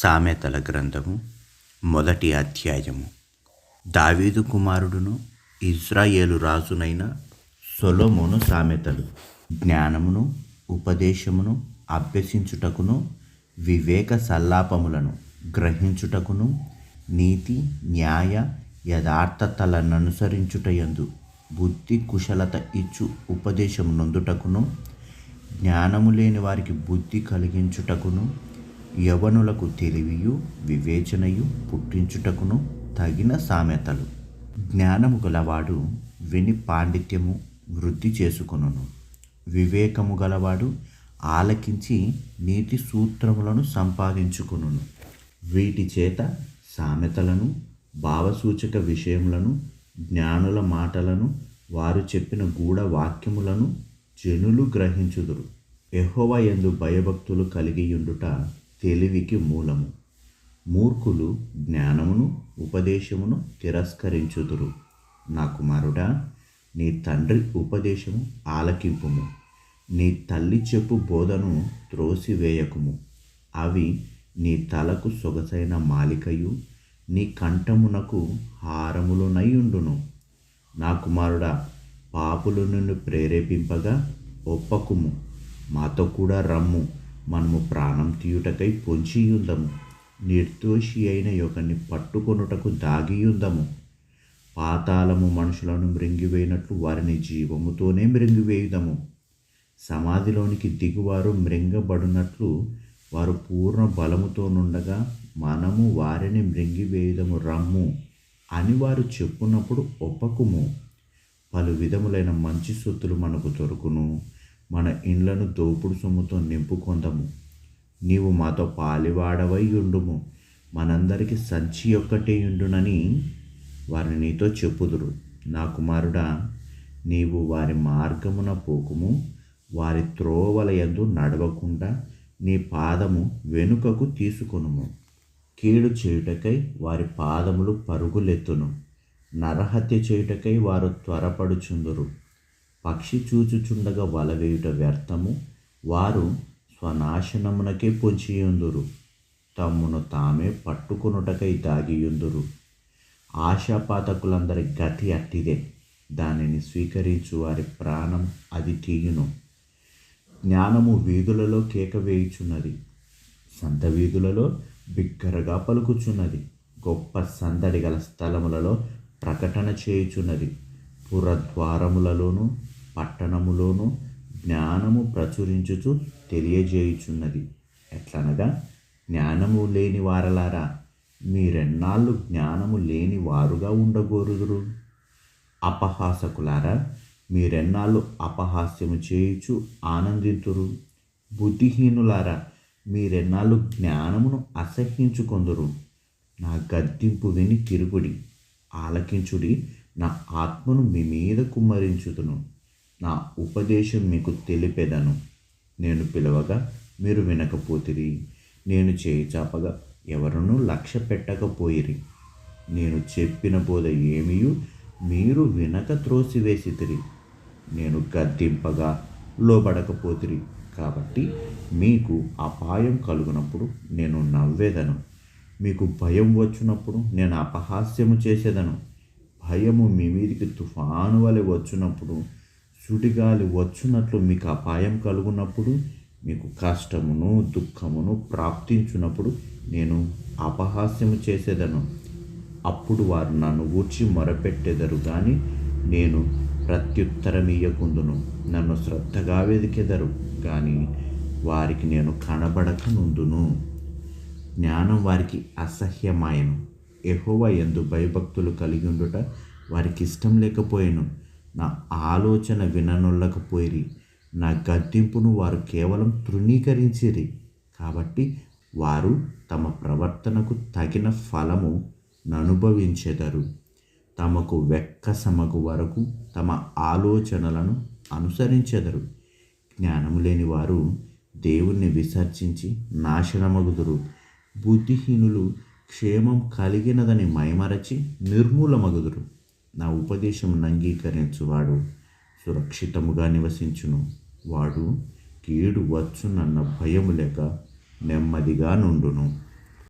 సామెతల గ్రంథము మొదటి అధ్యాయము. దావీదు కుమారుడును ఇజ్రాయేలు రాజునైన సొలోమోను సామెతలు జ్ఞానమును ఉపదేశమును అభ్యసించుటకును వివేక సల్లాపములను గ్రహించుటకును నీతి న్యాయ యథార్థతలననుసరించుటయందు బుద్ధి కుశలత ఇచ్చు ఉపదేశము నొందుటకును జ్ఞానము లేని వారికి బుద్ధి కలిగించుటకును యవనులకు తెలివియు వివేచనయు పుట్టించుటకును తగిన సామెతలు. జ్ఞానము గలవాడు విని పాండిత్యము వృద్ధి చేసుకొనును. వివేకము గలవాడు ఆలకించి నీతి సూత్రములను సంపాదించుకును వీటి చేత సామెతలను భావసూచక విషయములను జ్ఞానుల మాటలను వారు చెప్పిన గూఢ వాక్యములను జనులు గ్రహించుదురు. ఎహోవ ఎందు భయభక్తులు కలిగియుండుట తెలివికి మూలము. మూర్ఖులు జ్ఞానమును ఉపదేశమును తిరస్కరించుదురు. నా కుమారుడా నీ తండ్రి ఉపదేశము ఆలకింపుము. నీ తల్లి చెప్పు బోధను త్రోసివేయకుము. అవి నీ తలకు సొగసైన మాలికయు నీ కంఠమునకు హారములునయుండును నా కుమారుడా పాపులు నిన్ను ప్రేరేపింపగా ఒప్పకుము. మాతో కూడా రమ్ము. మనము ప్రాణం తీయుటకై పొంచియుందము. నిర్దోషి అయిన ఒకరిని పట్టుకొనుటకు దాగియుందము. పాతాళము మనుషులను మృంగివేయినట్లు వారిని జీవముతోనే మృంగివేయుదము. సమాధిలోనికి దిగువారు మృంగబడినట్లు వారు పూర్ణ బలముతో నుండగా మనము వారిని మృంగివేయుదము రమ్ము అని వారు చెప్పున్నప్పుడు ఒప్పకుము. పలు విధములైన మంచి సొత్తులు మనకు దొరుకును. మన ఇండ్లను దోపుడు సొమ్ముతో నింపుకొందము. నీవు మాతో పాలివాడవై ఉండుము. మనందరికి సంచి ఒక్కటే ఉండునని వారిని నీతో చెప్పుదురు. నా కుమారుడా నీవు వారి మార్గమున పోకుము. వారి త్రోవల యందు నడవకుండా నీ పాదము వెనుకకు తీసుకొనుము. కీడు చేయుటకై వారి పాదములు పరుగులెత్తును. నరహత్య చేయుటకై వారు త్వరపడుచుందురు. పక్షి చూచుచుండగా వలవేయుట వ్యర్థము వారు స్వనాశనమునకే పొంచియుందురు. తమ్మును తామే పట్టుకొనుటకై దాగియుందురు. ఆశాపాతకులందరి గతి అట్టిదే. దానిని స్వీకరించు వారి ప్రాణం అది తీయును. జ్ఞానము వీధులలో కేక వేయుచున్నది. సంత వీధులలో బిగ్గరగా పలుకుచున్నది. గొప్ప సందడి గల స్థలములలో ప్రకటన చేయుచున్నది. పురద్వారములలోను పట్టణములోను జ్ఞానము ప్రచురించుచు తెలియజేయుచున్నది. ఎట్లనగా జ్ఞానము లేని వారలారా మీరెన్నాళ్ళు జ్ఞానము లేని వారుగా ఉండగోరుదురు? అపహాసకులారా మీరెన్నాళ్ళు అపహాస్యము చేయుచు ఆనందితురు? బుద్ధిహీనులారా మీరెన్నాళ్ళు జ్ఞానమును అసహ్యించుకొందురు? నా గద్దింపు విని తిరుగుడి ఆలకించుడి నా ఆత్మను మీ మీద కుమ్మరించుదును. నా ఉపదేశం మీకు తెలిపెదను. నేను పిలవగా మీరు వినకపోతిరి. నేను చేయి చాపగా ఎవరునూ లక్ష్య పెట్టకపోయిరి. నేను చెప్పిన బోధ ఏమియు మీరు వినక త్రోసివేసితిరి. నేను గద్దింపగా లోబడకపోతిరి. కాబట్టి మీకు అపాయం కలుగునప్పుడు నేను నవ్వేదను. మీకు భయం వచ్చినప్పుడు నేను అపహాస్యము చేసేదను. భయము మీ మీదికి తుఫాను వలె వచ్చినప్పుడు సుడిగాలి వచ్చినట్లు మీకు అపాయం కలుగునప్పుడు మీకు కష్టమును దుఃఖమును ప్రాప్తించున్నప్పుడు నేను అపహాస్యము చేసేదను. అప్పుడు వారు నన్ను ఊడ్చి మొరపెట్టెదరు కానీ నేను ప్రత్యుత్తరమియ్యకుందును నన్ను శ్రద్ధగా వెదికెదరు కానీ వారికి నేను కనబడకనుందును జ్ఞానం వారికి అసహ్యమాయను. ఎహోవా ఎందు భయభక్తులు కలిగి ఉండుట వారికి ఇష్టం లేకపోయాను. నా ఆలోచన విననొల్లకపోయిరి. నా గద్దింపును వారు కేవలం తృణీకరించిరి. కాబట్టి వారు తమ ప్రవర్తనకు తగిన ఫలము ననుభవించెదరు. తమకు వెక్క సమగు వరకు తమ ఆలోచనలను అనుసరించెదరు. జ్ఞానం లేని వారు దేవుణ్ణి విసర్జించి నాశనమగుదురు. బుద్ధిహీనులు క్షేమం కలిగినదని మైమరచి నిర్మూలమగుదురు. నా ఉపదేశం అంగీకరించువాడు సురక్షితముగా నివసించును. వాడు కీడు వచ్చునన్న భయము లేక నెమ్మదిగా నుండును.